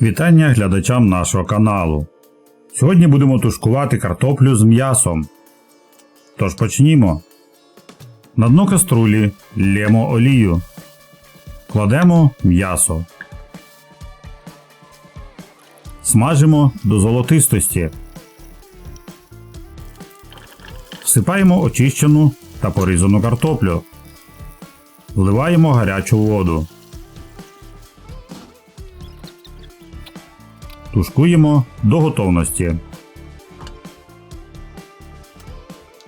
Вітання глядачам нашого каналу. Сьогодні будемо тушкувати картоплю з м'ясом. Тож почнімо. На дно каструлі лємо олію. Кладемо м'ясо. Смажимо до золотистості. Всипаємо очищену та порізану картоплю. Вливаємо гарячу воду. Тушкуємо до готовності.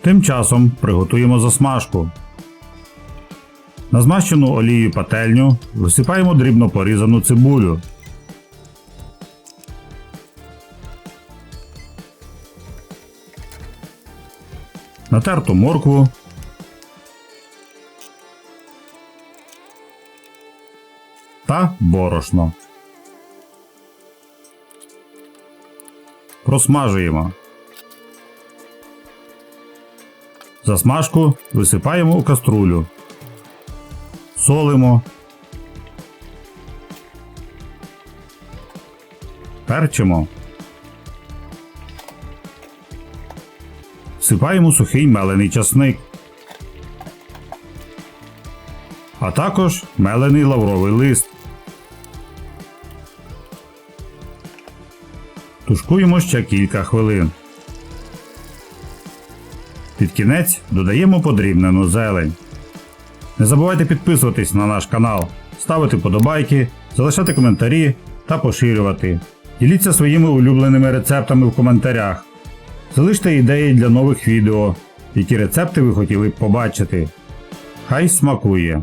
Тим часом приготуємо засмажку. На змащену олією пательню висипаємо дрібно порізану цибулю. Натерту моркву. Та борошно. Просмажуємо. Засмажку висипаємо у каструлю. Солимо. Перчимо. Всипаємо сухий мелений часник. А також мелений лавровий лист. Тушкуємо ще кілька хвилин. Під кінець додаємо подрібнену зелень. Не забувайте підписуватись на наш канал, ставити подобайки, залишати коментарі та поширювати. Діліться своїми улюбленими рецептами в коментарях. Залиште ідеї для нових відео, які рецепти ви хотіли б побачити. Хай смакує!